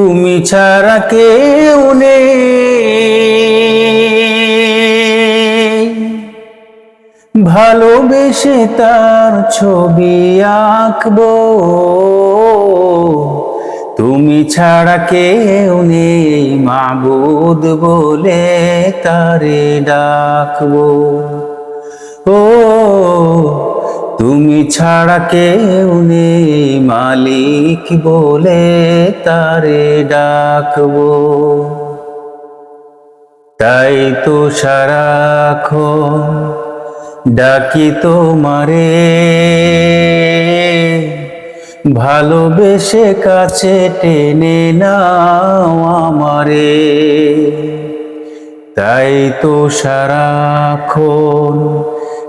তুমি ছাড়া কেউ নেই। ভালোবেসে তার ছবি আঁকবো। তুমি ছাড়া কেউ নেই মাবুদ বলে তারে ডাকবো। ও তুমি ছাড়া কেউ নেই, মালিক বলে তারে ডাকবো। তাই তো সারাক্ষণ ডাকি তোমারে। ভালোবেসে কাছে টেনে নাও আমারে। তাই তো সারাক্ষণ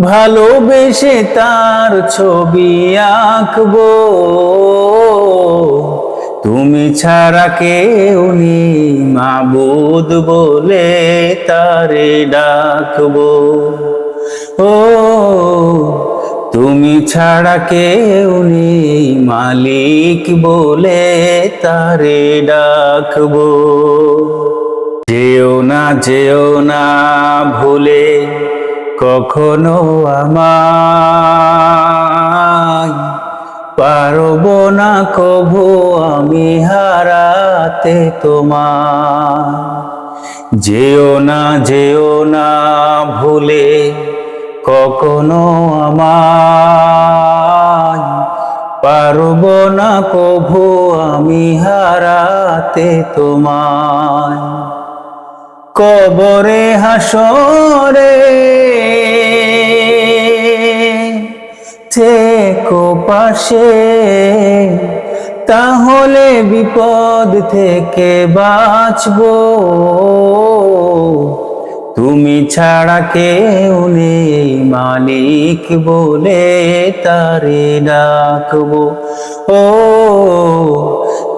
ভালোবেসে তার ছবি আঁকবো। তুমি ছাড়া কেউ নেই মাবুদ বলে তারে ডাকবো। ও, তুমি ছাড়া কেউ নেই মালিক বলে তারে ডাকবো। যেও না যেও না, ভুলে কখনো আমায় পারব না কভু আমি হারাতে তোমার যেও না যেও না ভুলে কখনো আমায় পারব না কভু আমি হারাতে তোমায়। কবরে হাসরে থেকো পাশে, তাহলে বিপদ থেকে বাঁচবো। তুমি ছাড়া কেউ নেই, মালিক বলে তারে ডাকবো। ও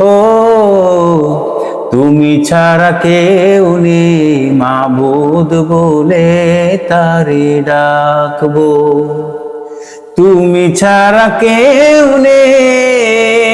ও তুমি ছাড়া কেউ নেই মাবুদ বলে তারে ডাকবো। তুমি ছাড়া কেউ নেই